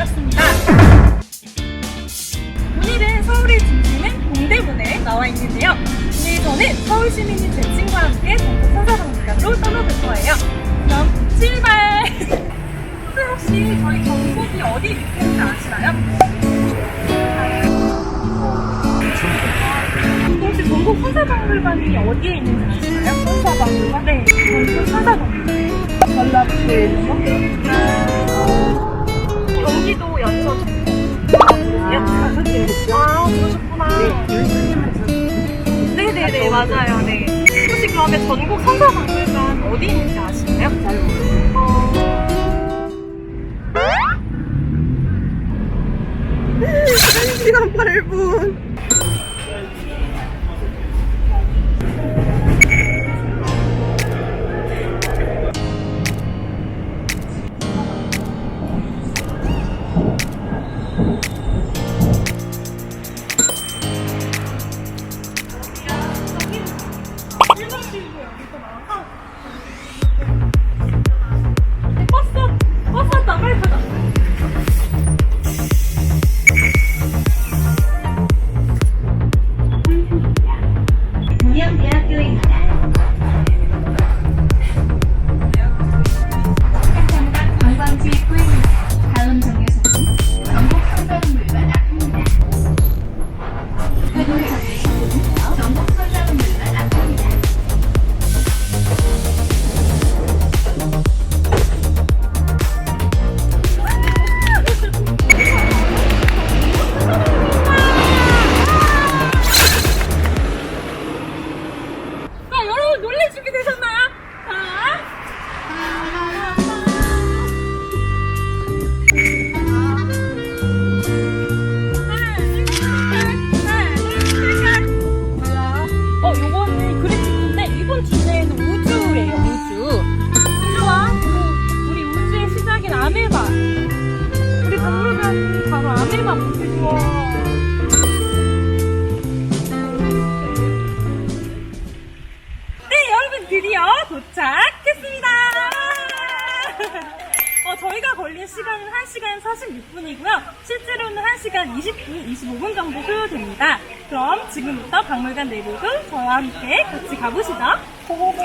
반갑습니다. 오늘은 서울의 중심은 동대문에 나와 있는데요. 오늘 저는 서울 시민인 제 친구와 함께 전국 선사박물관으로 떠나볼 거예요. 그럼 출발! 선생님 혹시 저희 전국이 어디 있는지 아시나요? 혹시 전국 선사박물관이 어디에 있는지 아시나요? 선사박물관? 네, 전국 선사박물관. 전라도에 있는 그러면 전국 선사박물관 어디 있는지 아시나요? 잘 모르겠어요. 시간 8분. 1시간 20분, 25분 정도 소요됩니다. 그럼 지금부터 박물관 내부를 저와 함께 같이 가보시죠. 고고고.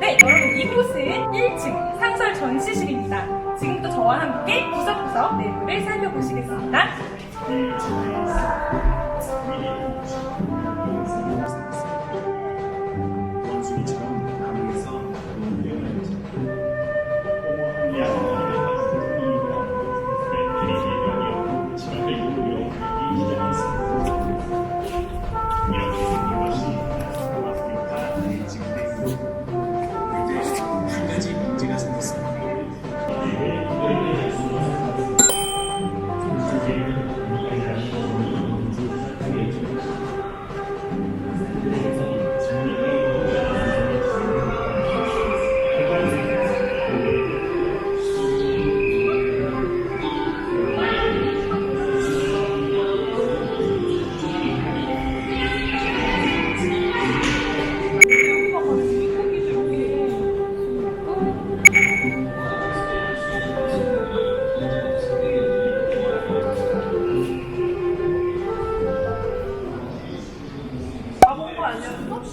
네, 여러분 이곳은 1층 상설 전시실입니다. 저와 함께 구석구석 내부를 살펴보시겠습니다.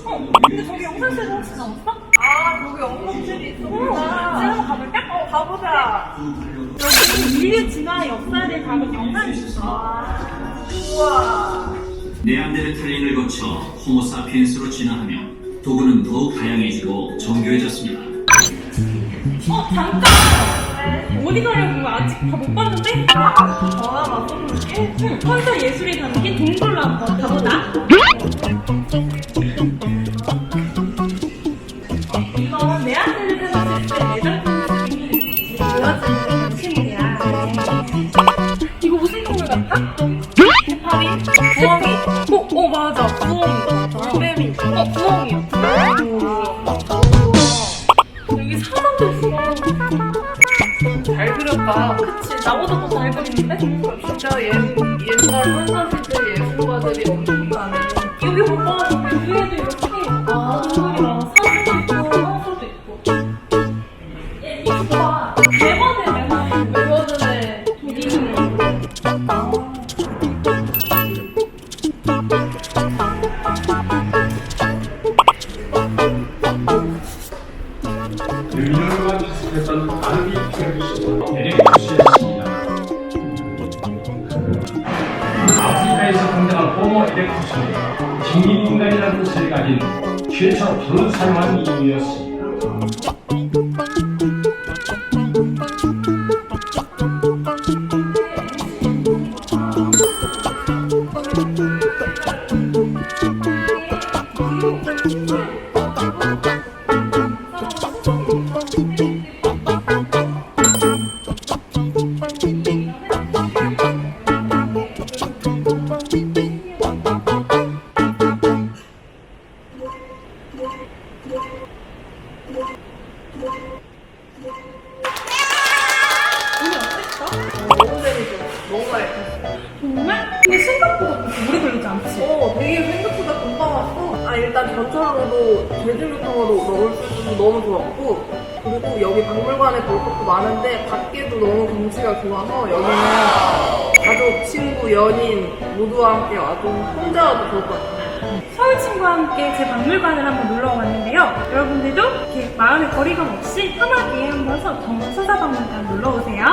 어, 근데 저기 영상실도 혹시 나왔어? 아, 여기 엉덩질이 어, 있었구나. 이제 한번 가볼까? 어, 가보자. 여기 인류 진화 역사를 담은 영상이 있어. 우와. 네안데르탈린을 거쳐 호모사피엔스로 진화하며 도구는 더욱 다양해지고 정교해졌습니다. 어, 잠깐! 어디 가려고 아직 다 못 봤는데? 전화 맞춰볼게. 응, 컨설 예술이 담긴 동굴로 한번 가보자. 그렸다. 그치 나보다 더 잘 그리는데? 진짜 옛, 옛날 선사시대 예술가들이 엄청 많은 여기 보면 그 위에도 이렇게 아 동물이랑 사진도 있고 황소도 있고 예, 이거 봐 대본에 맨날 외워주는 도리는 맞다 1년간 했던 많은 프로젝트를 진행했습니다. 아프리카에서 성장한 호모 에렉투스는 직립공간이라는 뜻을 가진 최초 두루 사용한 이유였습니다. 생각보다 오래 걸리지 않지? 어, 되게 생각보다 금방 왔어. 아, 일단 전철로도 대중교통으로 넣을 수 있어서 너무 좋았고, 그리고 여기 박물관에 볼 것도 많은데, 밖에도 너무 경치가 좋아서, 여기는 가족, 친구, 연인 모두와 함께 와도 혼자 와도 좋을 것 같아요. 서울 친구와 함께 제 박물관을 한번 놀러 왔는데요. 여러분들도 이렇게 마음의 거리감 없이 편하게 한번 서 경북 서사박물관 놀러 오세요.